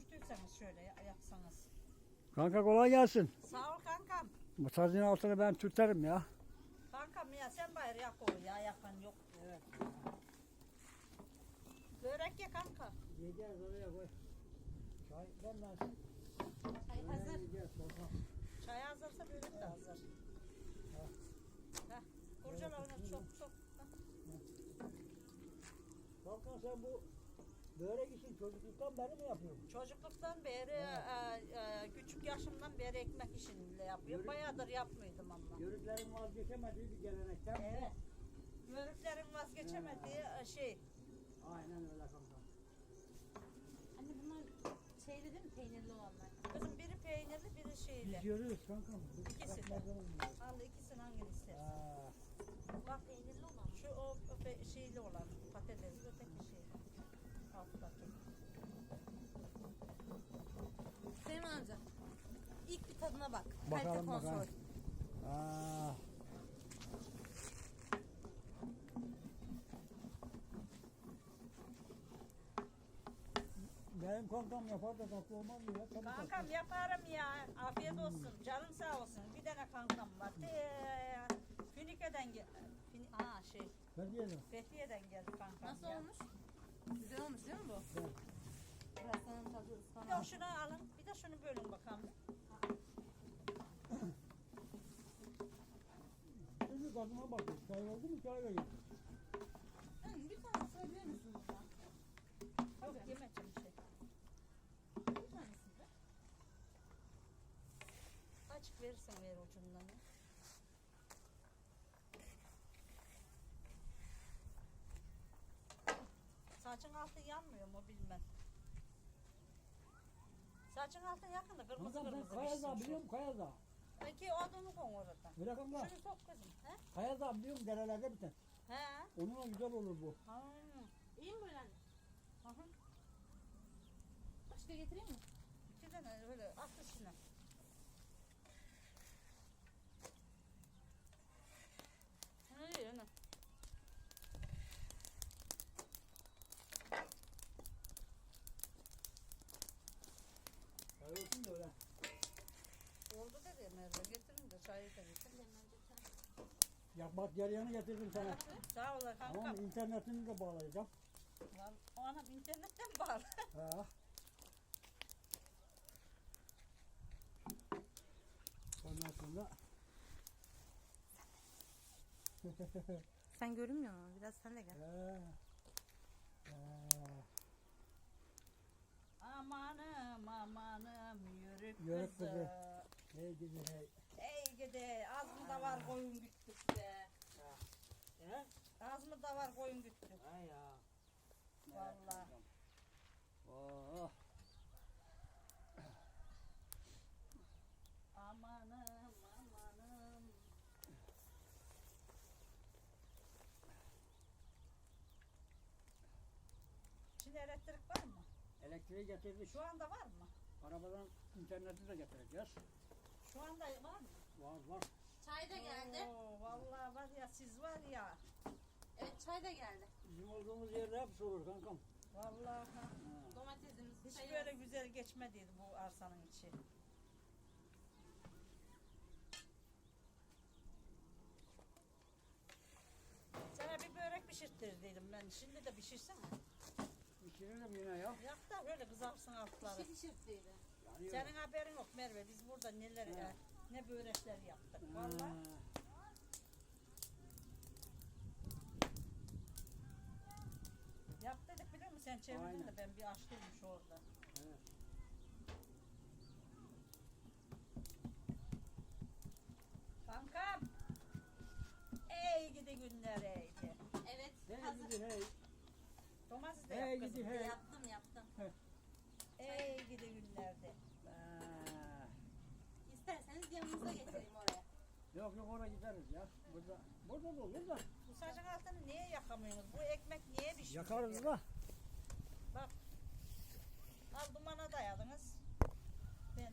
sürtürseniz şöyle ya- yapsanız. Kanka kolay gelsin. Sağ ol kankam. Bu sazın altını ben tüterim ya. Kankam ya sen bayır yak o ya yakan yok. Evet. Börek ye kanka. Yiyeceğiz oraya koy. Çay demlensin. Çay hazır. Yiyeceğiz. Çay hazırsa börek de hazır. Heh. Kurcala onu çok çok. Kanka sen bu börek için çocukluktan beri mi yapıyorsun? Çocukluktan beri, e, e, küçük yaşımdan beri ekmek işini yapıyorum. Bayağıdır yapmıyordum ama. Yörüklerin vazgeçemediği bir gelenekten. Evet. Yörüklerin vazgeçemediği e, şey. Aynen öyle kanka. Anne bunlar şeyli değil mi? Peynirli olanlar. Kızım biri peynirli, biri şeyli. Biz yörüyoruz kanka. Biz İkisi de. ekmekten olmuyor. Al ikisini hangini istersin? Ha, Bak Peynirli olan. şu o öte şeyli olan patatesli öteki şey. Alttaki. Senin amca. İlk bir tadına bak. Bakalım, Kalite kontrol. bakalım. Aa. Benim kankam yapar da tatlı olmaz mı ya? Tabii Kankam tatlı. yaparım ya. Afiyet olsun. Canın sağ olsun. Bir tane kankam var. Te, Finike'den gel. Fin Aa şey. Ne diyelim? Fethiye'den geldi kankam. Nasıl ya. olmuş? Güzel olmuş değil mi bu? Evet. Biraz sana tadı Bir de ıspanak. şunu alın. Bir de şunu bölün bakalım. Şimdi tadına bakın. Çay oldu mu çay verin. Anne bir tane söyler misin bana? Yok yemeyeceğim şey. Bir tanesini de. Açık verirsen ver ucundan. ya. Saçın altı yanmıyor mu bilmem. Saçın altı yakında kırmızı Kankam sen kırmızı Kayaza pişsin biliyor şu. musun Kayaza? Peki odunu koy oradan. Bir dakika lan. Şunu sok kızım. He? Kayaza biliyor musun derelerde biten. He? Onunla güzel olur bu. Ha. İyi mi böyle anne? Aha. Başka getireyim mi? İki tane öyle at üstüne. Ha, iyi ana. Çay olsun da öyle. Oldu dedi Merve. Getirin de çayı da getir. Ya bak yarıyanı getirdim sana. Sağ ol kankam. Tamam? İnternetini de bağlayacağım. Lan, O anam internetten bağlı. Ha. Ondan sonra Sen görünmüyor musun? Biraz sen de gel. Ha. Ha. Amanım amanım yürük, Yörük kızı. kızı. Hey gidi hey. Ey gidi az mı da var koyun güttük be. He? Az mı da var koyun güttük. Ha ya. Vallahi. Oh. Amanım amanım. Şimdi elektrik var mı? Elektriği getirdik. Şu anda var mı? Arabadan interneti de getireceğiz. Şu anda var mı? Var var. Çay da geldi. Oo, vallahi var ya siz var ya. Evet çay da geldi. Bizim olduğumuz yerde hepsi olur kankam. Vallahi ha. Domatesimiz, hiç çayımız. böyle güzel geçmediydi bu arsanın içi. Sana bir börek pişirttirdiydim ben. Şimdi de pişirsene. İçirelim yine ya. Yak da böyle kızarsın altları. Bir şey Yanıyor. Senin haberin yok Merve. Biz burada neler He. ne börekler yaptık. Ha. Vallahi. Yaptıydık biliyor musun? Sen çevirdin Aynen. de ben bir açtım şu orada. Evet. Kankam. Ey gidi günler eydi. Evet. Hey hazır. gidi hey. Domates de Hey yap kızım. gidi hey. Yaptım yaptım. Ey gidi günlerde. Ha. İsterseniz yanınıza getireyim oraya. Yok yok oraya gideriz ya. Burada burada da olur da. Bu saçın altını niye yakamıyorsunuz? Bu ekmek niye pişmiyor? Yakarız da. Bak. Al dumana dayadınız.